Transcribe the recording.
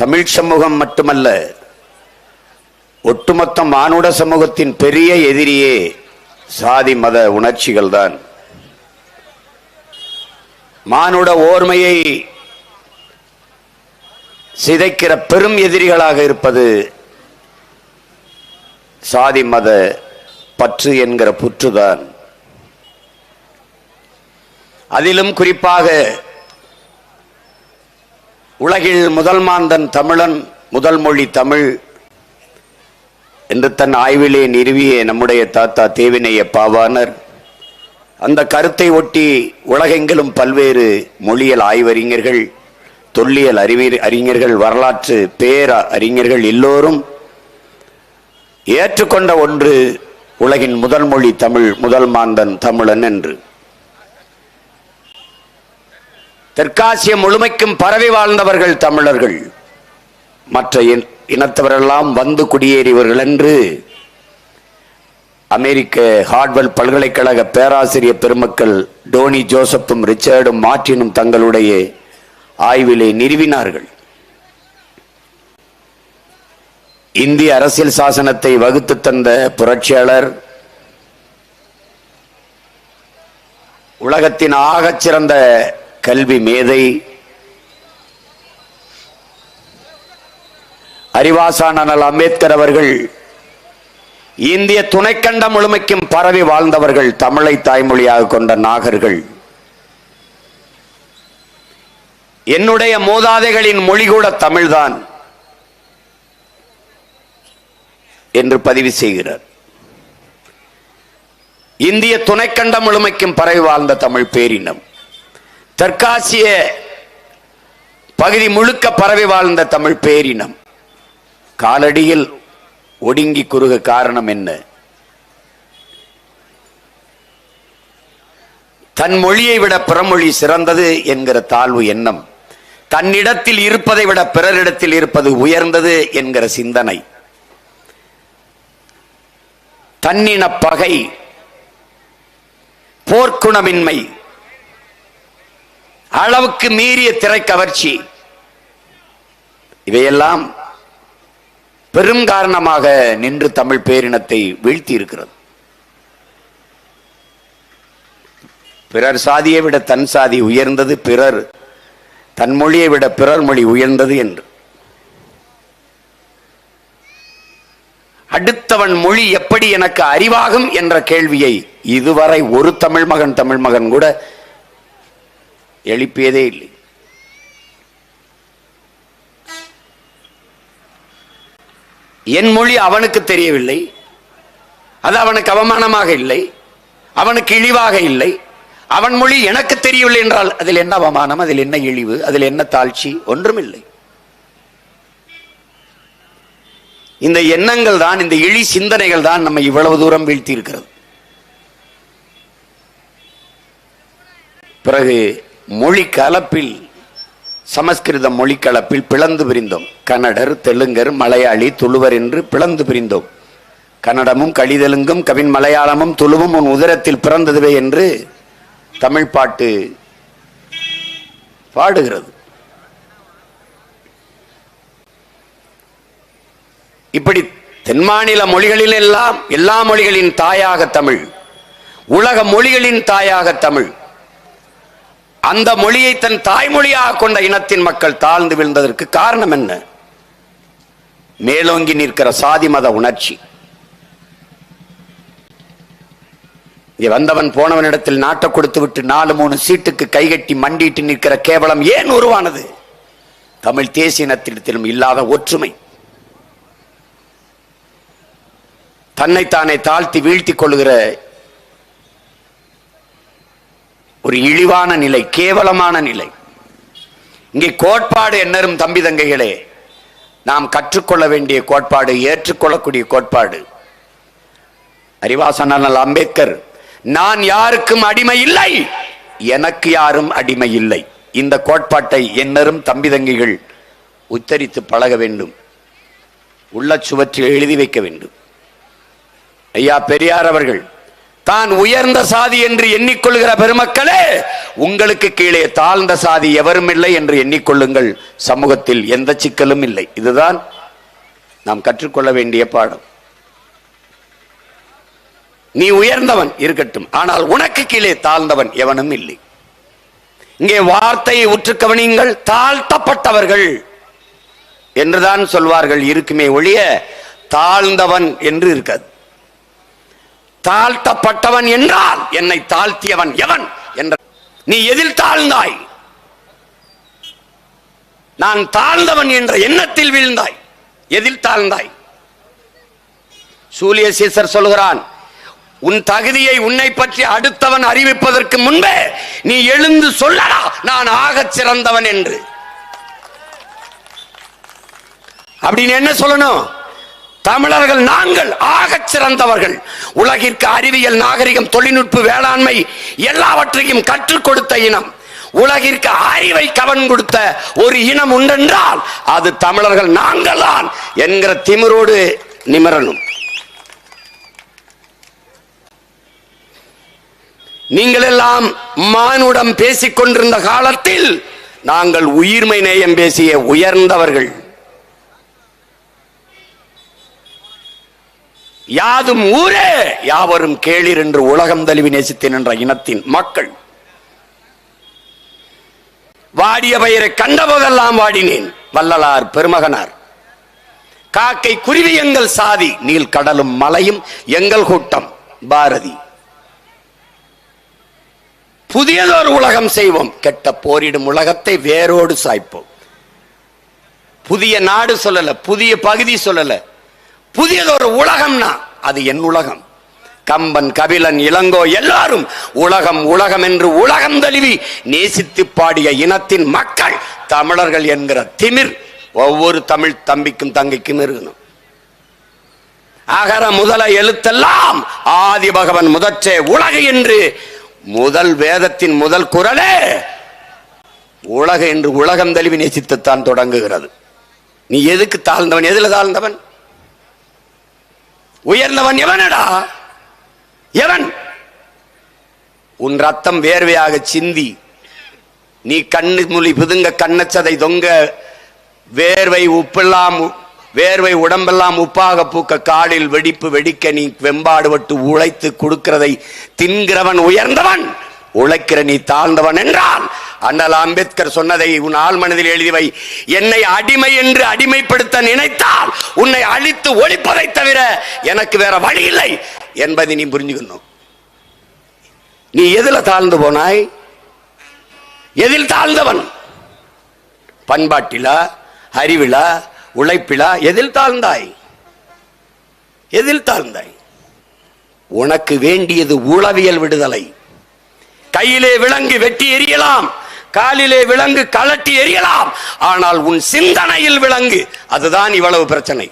தமிழ் சமூகம் மட்டுமல்ல ஒட்டுமொத்த மானுட சமூகத்தின் பெரிய எதிரியே சாதி மத உணர்ச்சிகள் தான். மானுட ஓர்மையை சிதைக்கிற பெரும் எதிரிகளாக இருப்பது சாதி மத பற்று என்கிற புற்றுதான். அதிலும் குறிப்பாக உலகில் முதல் மாந்தன் தமிழன் முதல் மொழி தமிழ் என்று தன் ஆய்விலே நிறுவிய நம்முடைய தாத்தா தேவினைய பாவானர் அந்த கருத்தை ஒட்டி உலகெங்கிலும் பல்வேறு மொழியல் ஆய்வறிஞர்கள் தொல்லியல் அறிவியல் அறிஞர்கள் வரலாற்று பேர அறிஞர்கள் எல்லோரும் ஏற்றுக்கொண்ட ஒன்று உலகின் முதல் மொழி தமிழ் முதல் மாந்தன் தமிழன் என்று. தெற்காசிய முழுமைக்கும் பரவி வாழ்ந்தவர்கள் தமிழர்கள். மற்ற இனத்தவரெல்லாம் வந்து குடியேறியவர்கள் என்று அமெரிக்க ஹார்ட்வெல் பல்கலைக்கழக பேராசிரியர் பெருமக்கள் டோனி ஜோசப்பும் ரிச்சர்டும் மார்டினும் தங்களுடைய ஆய்விலே நிறுவினார்கள். இந்திய அரசியல் சாசனத்தை வகுத்து தந்த புரட்சியாளர் உலகத்தின் ஆகச் சிறந்த கல்வி மேதை. அறிவாசான் அண்ணல் அம்பேத்கர் அவர்கள் இந்திய துணைக்கண்டம் முழுமைக்கும் பரவி வாழ்ந்தவர்கள் தமிழை தாய்மொழியாக கொண்ட நாகர்கள். என்னுடைய மூதாதைகளின் மொழி கூட தமிழ்தான் என்று பதிவு செய்கிறார். இந்திய துணைக்கண்டம் முழுமைக்கும் பரவி வாழ்ந்த தமிழ் பேரினம். தெற்காசிய பகுதி முழுக்க பரவி வாழ்ந்த தமிழ் பேரினம். காலடியில் ஒடுங்கி குறுக காரணம் என்ன? தன் மொழியை விட பிறமொழி சிறந்தது என்கிற தாழ்வு எண்ணம். தன்னிடத்தில் இருப்பதை விட பிறரிடத்தில் இருப்பது உயர்ந்தது என்கிற சிந்தனை. தன்னின பகை போர்க்குணமின்மை அளவுக்கு மீறிய திரை கவர்ச்சி இவையெல்லாம் பெரும் காரணமாக நின்று தமிழ் பேரினத்தை வீழ்த்தி இருக்கிறது பிறர் சாதியை விட தன் சாதி உயர்ந்தது பிறர் தன் மொழியை விட பிறர் மொழி உயர்ந்தது என்று. அடுத்தவன் மொழி எப்படி எனக்கு அறிவாகும் என்ற கேள்வியை இதுவரை ஒரு தமிழ் மகன் தமிழ் மகன் கூட எழுப்பியதே இல்லை. என் மொழி அவனுக்கு தெரியவில்லை. அது அவனுக்கு அவமானமாக இல்லை. அவனுக்கு இழிவாக இல்லை. அவன் மொழி எனக்கு தெரியவில்லை என்றால் அதில் என்ன அவமானம் அதில் என்ன இழிவு அதில் என்ன தாழ்ச்சி? ஒன்றும் இல்லை இந்த எண்ணங்கள் தான் இந்த இழி சிந்தனைகள் தான் நம்ம இவ்வளவு தூரம் வீழ்த்தி இருக்கிறது பிறகு மொழி கலப்பில் சமஸ்கிருத மொழி கலப்பில் பிளந்து பிரிந்தோம். கன்னடர் தெலுங்கர் மலையாளி துளுவர் என்று பிளந்து பிரிந்தோம். கன்னடமும் கலிதெலுங்கும் கவின் மலையாளமும் துளுவும் உன் உதரத்தில் பிறந்ததுவே என்று தமிழ் பாட்டு பாடுகிறது. இப்படி தென்மாநில மொழிகளில் எல்லாம் எல்லா மொழிகளின் தாயாக தமிழ் உலக மொழிகளின் தாயாக தமிழ் அந்த மொழியை தன் தாய்மொழியாக கொண்ட இனத்தின் மக்கள் தாழ்ந்து விழுந்ததற்கு காரணம் என்ன? மேலோங்கி நிற்கிற சாதி மத உணர்ச்சி. இங்கே வந்தவன் போனவனிடத்தில் நாட்டை கொடுத்து விட்டு நாலு மூணு சீட்டுக்கு கைகட்டி மண்டிட்டு நிற்கிற கேவலம் ஏன் உருவானது? தமிழ் தேசிய இனத்திடத்திலும் இல்லாத ஒற்றுமை. தன்னைத்தானே தாழ்த்தி வீழ்த்திக் கொள்கிற ஒரு இழிவான நிலை கேவலமான நிலை. இங்கே கோட்பாடு என்னரும் தம்பி தங்கைகளே நாம் கற்றுக்கொள்ள வேண்டிய கோட்பாடு ஏற்றுக்கொள்ளக்கூடிய கோட்பாடு. அறிவாசனால் அம்பேத்கர் நான் யாருக்கும் அடிமை இல்லை எனக்கு யாரும் அடிமை இல்லை. இந்த கோட்பாட்டை என்னரும் தம்பி தங்கைகள் உத்தரித்து பழக வேண்டும். உள்ள சுவற்றில் எழுதி வைக்க வேண்டும். ஐயா பெரியார் அவர்கள் தான் உயர்ந்த சாதி என்று எண்ணிக்கொள்கிற பெருமக்களே உங்களுக்கு கீழே தாழ்ந்த சாதி எவரும் இல்லை என்று எண்ணிக்கொள்ளுங்கள். சமூகத்தில் எந்த சிக்கலும் இல்லை. இதுதான் நாம் கற்றுக்கொள்ள வேண்டிய பாடம். நீ உயர்ந்தவன் இருக்கட்டும் ஆனால் உனக்கு கீழே தாழ்ந்தவன் எவனும் இல்லை. இங்கே வார்த்தையை உற்று கவனியுங்கள் தாழ்த்தப்பட்டவர்கள் என்றுதான் சொல்வார்கள். இருக்குமே ஒழிய தாழ்ந்தவன் என்று இருக்காது. தாழ்த்தப்பட்டவன் என்றால் என்னை தாழ்த்தியவன் எவன் என்ற நீ எதில் தாழ்ந்தாய்? நான் தாழ்ந்தவன் என்ற எண்ணத்தில் வீழ்ந்தாய். எதில் தாழ்ந்தாய்? சூரிய சீசர் சொல்கிறான் உன் தகுதியை உன்னை பற்றி அடுத்தவன் அறிவிப்பதற்கு முன்பே நீ எழுந்து சொல்லடா நான் ஆகச் சிறந்தவன் என்று. அப்படின்னு என்ன சொல்லணும்? தமிழர்கள் நாங்கள் ஆகச் சிறந்தவர்கள். உலகிற்கு அறிவியல் நாகரிகம் தொழில்நுட்ப வேளாண்மை எல்லாவற்றையும் கற்றுக் கொடுத்த இனம். உலகிற்கு அறிவை கவன் கொடுத்த ஒரு இனம் உண்டென்றால் அது தமிழர்கள் நாங்கள் தான் என்கிற திமிரோடு நிமரணும். நீங்கள் எல்லாம் மானுடம் பேசிக் கொண்டிருந்த காலத்தில் நாங்கள் உயிர்மை நேயம் பேசிய உயர்ந்தவர்கள். யாதும் ஊரே யாவரும் கேளிர் என்று உலகம் தழுவி நேசித்தேன் என்ற இனத்தின் மக்கள். வாடிய பயிரை கண்டபோதெல்லாம் வாடினேன் வள்ளலார் பெருமகனார். காக்கை குருவி எங்கள் சாதி நீல் கடலும் மலையும் எங்கள் கூட்டம் பாரதி. புதியதொரு உலகம் செய்வோம் கெட்ட போரிடும் உலகத்தை வேரோடு சாய்ப்போம். புதிய நாடு சொல்லல புதிய பகுதி சொல்லல புதியதொரு உலகம்னா அது என் உலகம். கம்பன் கபிலன் இளங்கோ எல்லாரும் உலகம் உலகம் என்று உலகம் தழுவி நேசித்து பாடிய இனத்தின் மக்கள் தமிழர்கள் என்கிற திமிர் ஒவ்வொரு தமிழ் தம்பிக்கும் தங்கைக்கும் இருக்கணும். அகர முதல எழுத்தெல்லாம் ஆதி பகவன் முதற்றே உலகு என்று முதல் வேதத்தின் முதல் குரலே உலக என்று உலகம் தழுவி நேசித்துத்தான் தொடங்குகிறது. நீ எதுக்கு தாழ்ந்தவன்? எதுல தாழ்ந்தவன்? உயர்ந்தவன் எவனடா? எவன்? உன் ரத்தம் வேர்வையாக சிந்தி நீ கண்ணு மொழி புதுங்க கண்ணச்சதை தொங்க வேர்வை உப்பெல்லாம் வேர்வை உடம்பெல்லாம் உப்பாக பூக்க காலில் வெடிப்பு வெடிக்க நீ வெம்பாடுபட்டு உழைத்து கொடுக்கிறதை தின்கிறவன் உயர்ந்தவன். உழைக்கிற நீ தாழ்ந்தவன் என்றால் அண்ணல் அம்பேத்கர் சொன்னதை உன் ஆள் மனதில் எழுதிவை என்னை அடிமை என்று அடிமைப்படுத்த நினைத்தால் உன்னை அழித்து ஒழிப்பதை தவிர எனக்கு வேற வழி இல்லை என்பதை நீ புரிஞ்சுக்கணும். நீ எதுல தாழ்ந்து போனாய்? எதில் தாழ்ந்தவன்? பண்பாட்டிலா அறிவிலா உழைப்பிலா எதில் தாழ்ந்தாய்? எதில் தாழ்ந்தாய்? உனக்கு வேண்டியது உளவியல் விடுதலை. கையிலே விலங்கு வெட்டி எறியலாம் காலிலே விலங்கு கலட்டி எறியலாம். ஆனால் உன் சிந்தனையில் விலங்கு அதுதான் இவ்வளவு பிரச்சனை.